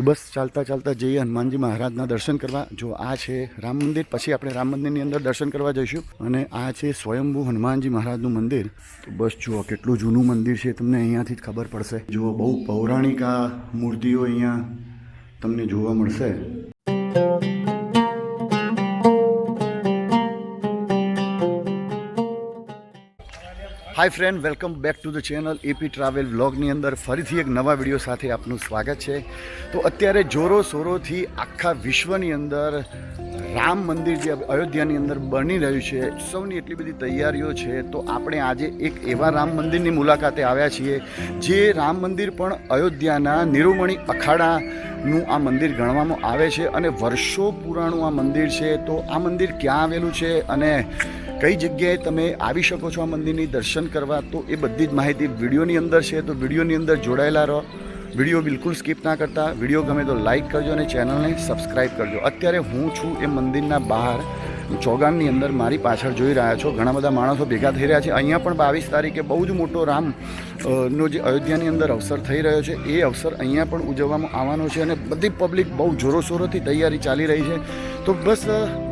બસ ચાલતા ચાલતા જઈએ હનુમાનજી મહારાજના દર્શન કરવા. જો આ છે રામ મંદિર, પછી આપણે રામ મંદિરની અંદર દર્શન કરવા જઈશું. અને આ છે સ્વયંભૂ હનુમાનજી મહારાજનું મંદિર. તો બસ જુઓ કેટલું જૂનું મંદિર છે, તમને અહીંયાથી જ ખબર પડશે. જુઓ બહુ પૌરાણિક આ મૂર્તિઓ અહીંયા તમને જોવા મળશે. Hi friend welcome back to the channel AP travel વ્લોગની અંદર ફરીથી એક નવા વીડિયો સાથે આપનું સ્વાગત છે. તો અત્યારે જોરો શોરોથી આખા વિશ્વની અંદર રામ મંદિર જે અયોધ્યાની અંદર બની રહ્યું છે, સૌની એટલી બધી તૈયારીઓ છે. તો આપણે આજે એક એવા રામ મંદિરની મુલાકાતે આવ્યા છીએ, જે રામ મંદિર પણ અયોધ્યાના નિરુમણી અખાડાનું આ મંદિર ગણવામાં આવે છે અને વર્ષો પુરાણું આ મંદિર છે. તો આ મંદિર ક્યાં આવેલું છે અને કઈ જગ્યાએ તમે આવી શકો છો આ મંદિરની દર્શન કરવા, તો એ બધી જ માહિતી વિડીયોની અંદર છે, તો વિડીયોની અંદર જોડાયેલા રહો. વીડિયો બિલકુલ સ્કીપ ના કરતા. વીડિયો ગમે તો લાઈક કરજો અને ચેનલને સબસ્ક્રાઈબ કરજો. અત્યારે હું છું એ મંદિરના બહાર. ચોગાનની અંદર મારી પાછળ જોઈ રહ્યા છો. ઘણા બધા માણસો ભેગા થઈ રહ્યા છે. અહીંયા પણ બાવીસ તારીખે બહુ જ મોટો રામ નો જે અયોધ્યાની અંદર અવસર થઈ રહ્યો છે. એ અવસર અહીંયા પણ ઉજવવામાં આવવાનો છે અને બધી પબ્લિક બહુ જોરોશોરોથી તૈયારી ચાલી રહી છે. તો બસ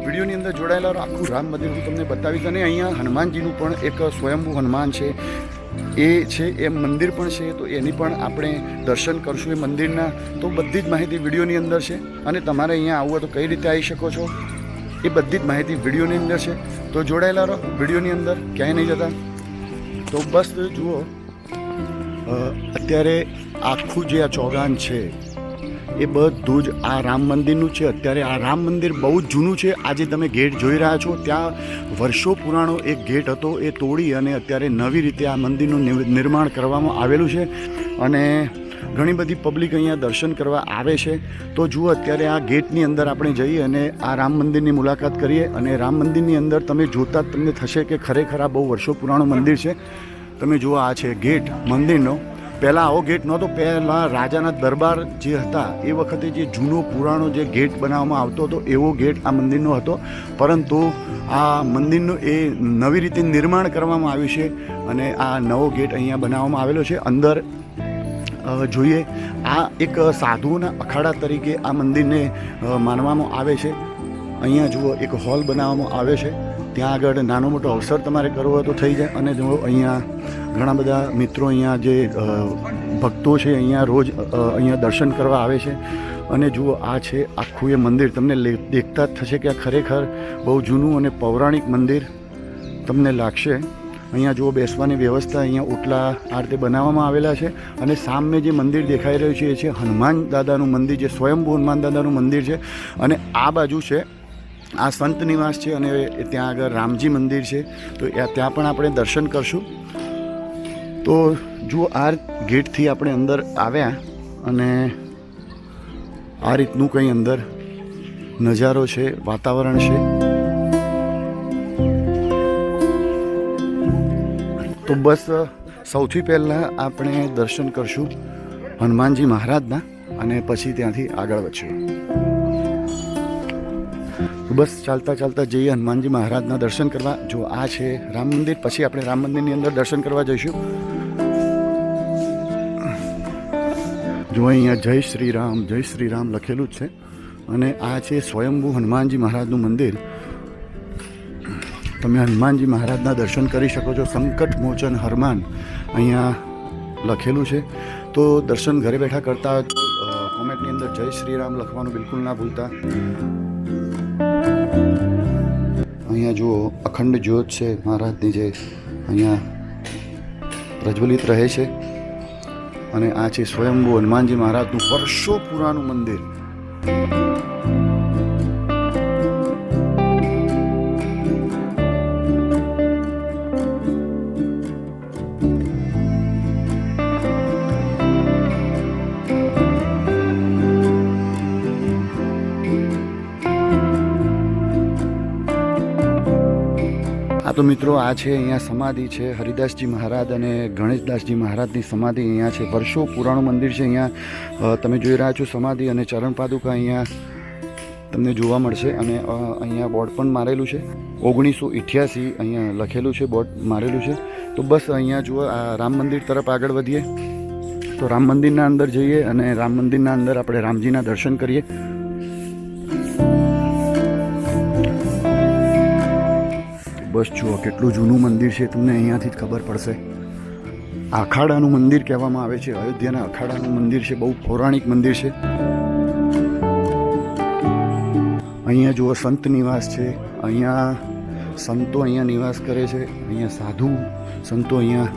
વિડીયોની અંદર જોડાયેલા આખું રામ મંદિર હું તમને બતાવીશ અને અહીંયા હનુમાનજીનું પણ એક સ્વયંભૂ હનુમાન છે. એ છે, એ મંદિર પણ છે. તો એની પણ આપણે દર્શન કરશું એ મંદિરના. તો બધી જ માહિતી વિડીયોની અંદર છે. અને તમારે અહીંયા આવવું તો કઈ રીતે આવી શકો છો? એ બધી જ માહિતી વિડીયોની અંદર છે. તો જોડાયેલા રહો, વિડીયોની અંદર ક્યાંય નહીં જતા. તો બસ જુઓ અત્યારે આખું જે આ ચોગાન છે, એ બધું જ આ રામ મંદિરનું છે. અત્યારે આ રામ મંદિર બહુ જ જૂનું છે. આજે તમે ગેટ જોઈ રહ્યા છો. ત્યાં વર્ષો પુરાણો એક ગેટ હતો, એ તોડી અને અત્યારે નવી રીતે આ મંદિરનું નિર્માણ કરવામાં આવેલું છે. અને ઘણી બધી પબ્લિક અહીંયા દર્શન કરવા આવે છે. તો જુઓ, અત્યારે આ ગેટની અંદર આપણે જઈએ અને આ રામ મંદિરની મુલાકાત કરીએ અને રામ મંદિરની અંદર તમે જોતા જ તમને થશે કે ખરેખર આ બહુ વર્ષો પુરાણું મંદિર છે. તમે જુઓ, આ છે ગેટ મંદિરનો. પહેલાં આવો ગેટ નહોતો, પહેલાં રાજાના દરબાર જે હતા, એ વખતે જે જૂનો પુરાણો જે ગેટ બનાવવામાં આવતો હતો, એવો ગેટ આ મંદિરનો હતો. પરંતુ આ મંદિરનું એ નવી રીતે નિર્માણ કરવામાં આવ્યું છે અને આ નવો ગેટ અહીંયા બનાવવામાં આવેલો છે. અંદર જોઈએ. આ એક સાધુઓના અખાડા તરીકે આ મંદિરને માનવામાં આવે છે. અહીંયા જુઓ, એક હોલ બનાવવામાં આવે છે. ત્યાં આગળ નાનો મોટો અવસર તમારે કરવો હોય તો થઈ જાય. અને જુઓ, અહીંયા ઘણા બધા મિત્રો અહીંયા જે ભક્તો છે, અહીંયા રોજ અહીંયા દર્શન કરવા આવે છે. અને જુઓ, આ છે આખું એ મંદિર. તમને દેખતા જ થશે કે આ ખરેખર બહુ જૂનું અને પૌરાણિક મંદિર તમને લાગશે. અહીંયા જુઓ, બેસવાની વ્યવસ્થા અહીંયા ઓટલા આ રીતે બનાવવામાં આવેલા છે અને સામે જે મંદિર દેખાઈ રહ્યું છે, એ છે હનુમાન દાદાનું મંદિર જે સ્વયંભૂ હનુમાન દાદાનું મંદિર છે અને આ બાજુ છે, આ સંત નિવાસ છે અને ત્યાં આગળ રામજી મંદિર છે. તો ત્યાં પણ આપણે દર્શન કરશું. તો જુઓ, આ ગેટથી આપણે અંદર આવ્યા અને આ રીતનું કંઈ અંદર નજારો છે, વાતાવરણ છે. તો બસ સૌથી પહેલાં આપણે દર્શન કરશું હનુમાનજી મહારાજના અને પછી ત્યાંથી આગળ વધશું. બસ ચાલતા ચાલતા જઈએ હનુમાનજી મહારાજના દર્શન કરવા. જો આ છે રામ મંદિર, પછી આપણે રામ મંદિરની અંદર દર્શન કરવા જઈશું. જો અહીંયા જય શ્રી રામ, જય શ્રી રામ લખેલું જ છે. અને આ છે સ્વયંભૂ હનુમાનજી મહારાજનું મંદિર. તમે હનુમાનજી મહારાજના દર્શન કરી શકો છો. સંકટ મોચન હરમાન અહીંયા લખેલું છે. તો દર્શન ઘરે બેઠા કરતા કોમેન્ટની અંદર જય શ્રી રામ લખવાનું બિલકુલ ના ભૂલતા. અહીંયા જુઓ, અખંડ જ્યોત છે મહારાજની જે અહીંયા પ્રજ્વલિત રહે છે. અને આ છે સ્વયંભૂ હનુમાનજી મહારાજનું વર્ષો પુરાનું મંદિર. આ તો મિત્રો આ છે અહીંયા સમાધિ છે. હરિદાસજી મહારાજ અને ગણેશદાસજી મહારાજની સમાધિ અહીંયા છે. વર્ષો પુરાણું મંદિર છે અહીંયા. તમે જોઈ રહ્યા છો સમાધિ અને ચરણ પાદુકા અહીંયા તમને જોવા મળશે અને અહીંયા બોર્ડ પણ મારેલું છે. ઓગણીસો ઇઠ્યાસી અહીંયા લખેલું છે, બોર્ડ મારેલું છે. તો બસ અહીંયા જુઓ, આ રામ મંદિર તરફ આગળ વધીએ. તો રામ મંદિરના અંદર જઈએ અને રામ મંદિરના અંદર આપણે રામજીના દર્શન કરીએ. બસ જુઓ, કેટલું જૂનું મંદિર છે, તમને અહીંયાથી જ ખબર પડશે. અખાડાનું મંદિર કહેવામાં આવે છે. અયોધ્યાના અખાડાનું મંદિર છે, બહુ પૌરાણિક મંદિર છે. અહીંયા જુઓ, સંત નિવાસ છે. અહીંયા સંતો અહીંયા નિવાસ કરે છે. અહીંયા સાધુ સંતો અહીંયા,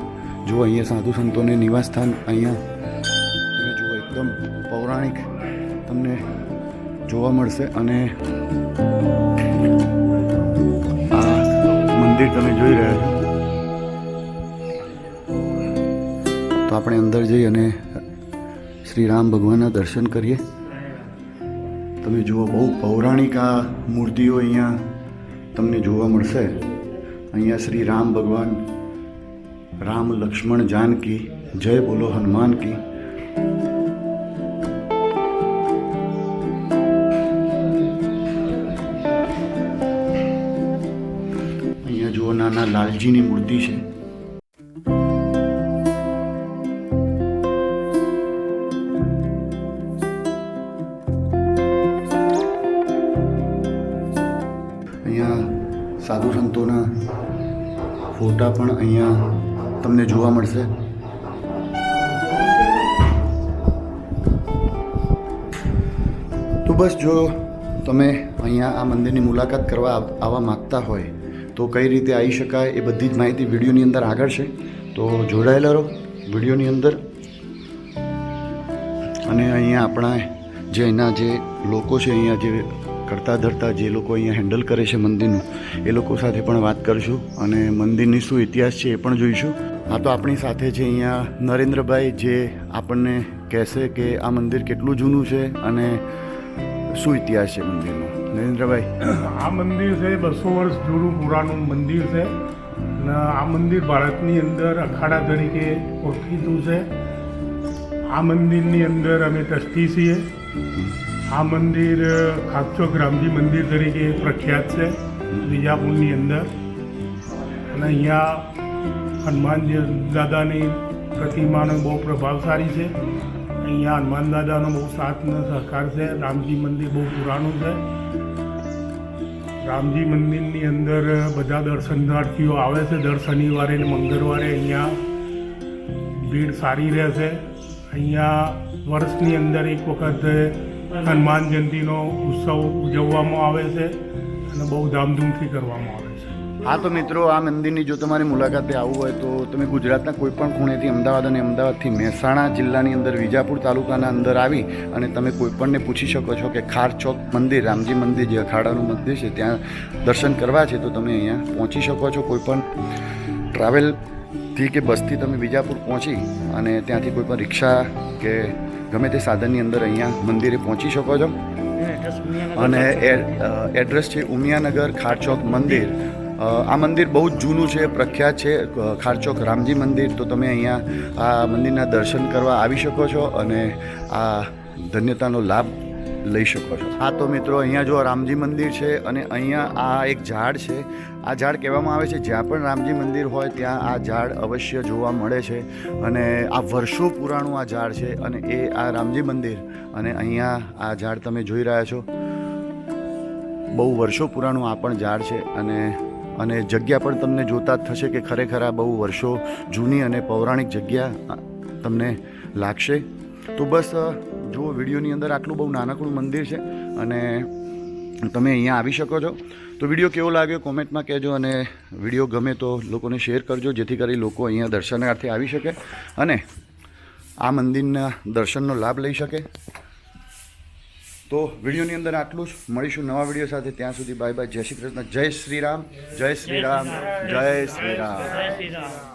જુઓ, અહીંયા સાધુ સંતોને નિવાસ સ્થાન અહીંયા. જુઓ, એકદમ પૌરાણિક તમને જોવા મળશે. અને મંદિર તમે જોઈ રહ્યા છો. તો આપણે અંદર જઈ અને શ્રી રામ ભગવાનના દર્શન કરીએ. તમે જુઓ, બહુ પૌરાણિક આ મૂર્તિઓ અહીંયા તમને જોવા મળશે. અહીંયા શ્રી રામ ભગવાન, રામ લક્ષ્મણ જાનકી, જય બોલો હનુમાન કી લાલજીની મૂર્તિ છે. અહીંયા સાધુ સંતોના ફોટા પણ અહીંયા તમને જોવા મળશે. તો બસ જો તમે અહીંયા આ મંદિરની મુલાકાત કરવા આવવા માગતા હોય તો કઈ રીતે આવી શકાય એ બધી જ માહિતી વિડીયોની અંદર આગળ છે. તો જોડાયેલા રહો વિડીયોની અંદર. અને અહીંયા આપણા જે અહીંના જે લોકો છે, અહીંયા જે કરતા ધરતા જે લોકો અહીંયા હેન્ડલ કરે છે મંદિરનું, એ લોકો સાથે પણ વાત કરીશું અને મંદિરની શું ઇતિહાસ છે એ પણ જોઈશું. હા તો આપણી સાથે છે અહીંયા નરેન્દ્રભાઈ જે આપણને કહેશે કે આ મંદિર કેટલું જૂનું છે અને શું ઇતિહાસ છે મંદિરનો. નરેન્દ્રભાઈ. આ મંદિર છે, બસો વર્ષ જૂનું પુરાણું મંદિર છે. અને આ મંદિર ભારતની અંદર અખાડા તરીકે ઓળખીતું છે. આ મંદિરની અંદર અમે ટ્રસ્ટી છીએ. આ મંદિર ખાચો રામજી મંદિર તરીકે પ્રખ્યાત છે, વિજાપુરની અંદર. અને અહીંયા હનુમાનજી દાદાની પ્રતિમાનો બહુ પ્રભાવશાળી છે. અહીંયા હનુમાન દાદાનો બહુ સાથ સહકાર છે. રામજી મંદિર બહુ પુરાણું છે. રામજી મંદિરની અંદર બધા દર્શનાર્થીઓ આવે છે. દર શનિવારે અને મંગળવારે અહીંયા ભીડ સારી રહેશે. અહીંયા વર્ષની અંદર એક વખત હનુમાન જયંતિનો ઉત્સવ ઉજવવામાં આવે છે અને બહુ ધામધૂમથી કરવામાં આવે છે. હા તો મિત્રો આ મંદિરની જો તમારે મુલાકાતે આવવું હોય તો તમે ગુજરાતના કોઈપણ ખૂણેથી અમદાવાદ અને અમદાવાદથી મહેસાણા જિલ્લાની અંદર વિજાપુર તાલુકાના અંદર આવી અને તમે કોઈપણને પૂછી શકો છો કે ખાર ચોક મંદિર રામજી મંદિર જે અખાડાનું મંદિર છે ત્યાં દર્શન કરવા છે તો તમે અહીંયા પહોંચી શકો છો. કોઈપણ ટ્રાવેલથી કે બસથી તમે વિજાપુર પહોંચી અને ત્યાંથી કોઈ પણ રિક્ષા કે ગમે તે સાધનની અંદર અહીંયા મંદિરે પહોંચી શકો છો. અને એડ્રેસ છે ઉમિયાનગર ખારચોક મંદિર. આ મંદિર બહુ જ જૂનું છે, પ્રખ્યાત છે. ખારચોક રામજી મંદિર. તો તમે અહીંયા આ મંદિરના દર્શન કરવા આવી શકો છો અને આ ધન્યતાનો લાભ લઈ શકો છો. હા, તો મિત્રો, અહીંયા જો રામજી મંદિર છે અને અહીંયા આ એક ઝાડ છે. આ ઝાડ કહેવામાં આવે છે, જ્યાં પણ રામજી મંદિર હોય ત્યાં આ ઝાડ અવશ્ય જોવા મળે છે. અને આ વર્ષો પુરાણું આ ઝાડ છે અને એ આ રામજી મંદિર અને અહીંયા આ ઝાડ તમે જોઈ રહ્યા છો. બહુ વર્ષો પુરાણું આ પણ ઝાડ છે અને અને જગ્યા પણ તમને જોતા જ થશે કે ખરેખર આ બહુ વર્ષો જૂની અને પૌરાણિક જગ્યા તમને લાગશે. તો બસ જુઓ વિડીયોની અંદર આટલું બહુ નાનકડું મંદિર છે અને તમે અહીંયા આવી શકો છો. તો વીડિયો કેવો લાગ્યો કોમેન્ટમાં કહેજો અને વીડિયો ગમે તો લોકોને શેર કરજો, જેથી કરી લોકો અહીંયા દર્શનાર્થે આવી શકે અને આ મંદિરના દર્શનનો લાભ લઈ શકે. તો વિડીયોની અંદર આટલું જ. મળીશું નવા વીડિયો સાથે. ત્યાં સુધી બાય બાય જય શ્રી કૃષ્ણ. જય શ્રી રામ જય શ્રી રામ જય શ્રી રામ.